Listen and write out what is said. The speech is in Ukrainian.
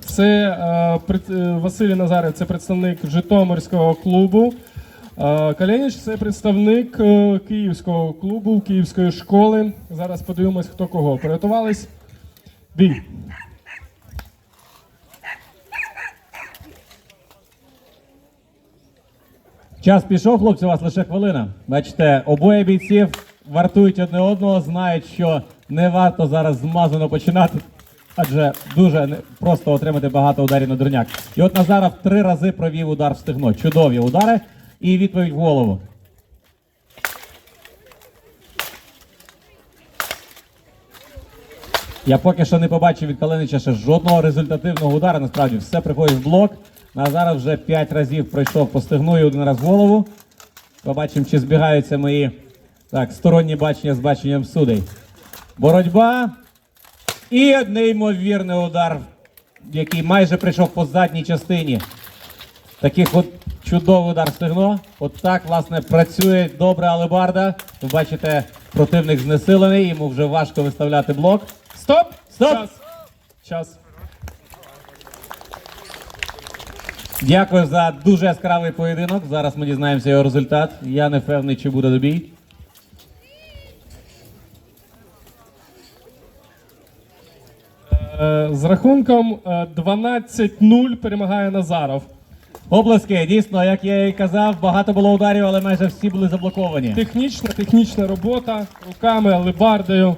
це е, е, Василій Назарев, це представник Житомирського клубу. Е, Калєніч це представник Київського клубу, Київської школи. Зараз подивимось, хто кого. Приготувались? Бій. Час пішов, хлопці, у вас лише хвилина. Бачите, обоє бійців вартують одне одного, знають, що не варто зараз змазано починати, адже дуже просто отримати багато ударів на дурняк. І от Назаров три рази провів удар в стегно. Чудові удари і відповідь в голову. Я поки що не побачив від Калинича ще жодного результативного удару. Насправді все приходить в блок. Назаров вже 5 разів пройшов по стегну і один раз в голову. Побачимо, чи збігаються мої так, сторонні бачення з баченням судей. Боротьба. І неймовірний удар, який майже прийшов по задній частині. Таких от чудовий удар стегно. От так, власне, працює добре алебарда. Ви бачите, противник знесилений, йому вже важко виставляти блок. Стоп! Стоп! Час. Час. Дякую за дуже яскравий поєдинок. Зараз ми дізнаємося його результат. Я не впевнений, чи буде добій. З рахунком е, 12-0 перемагає Назаров. Обласки, дійсно, як я і казав, багато було ударів, але майже всі були заблоковані. Технічна, технічна робота руками, алебардою.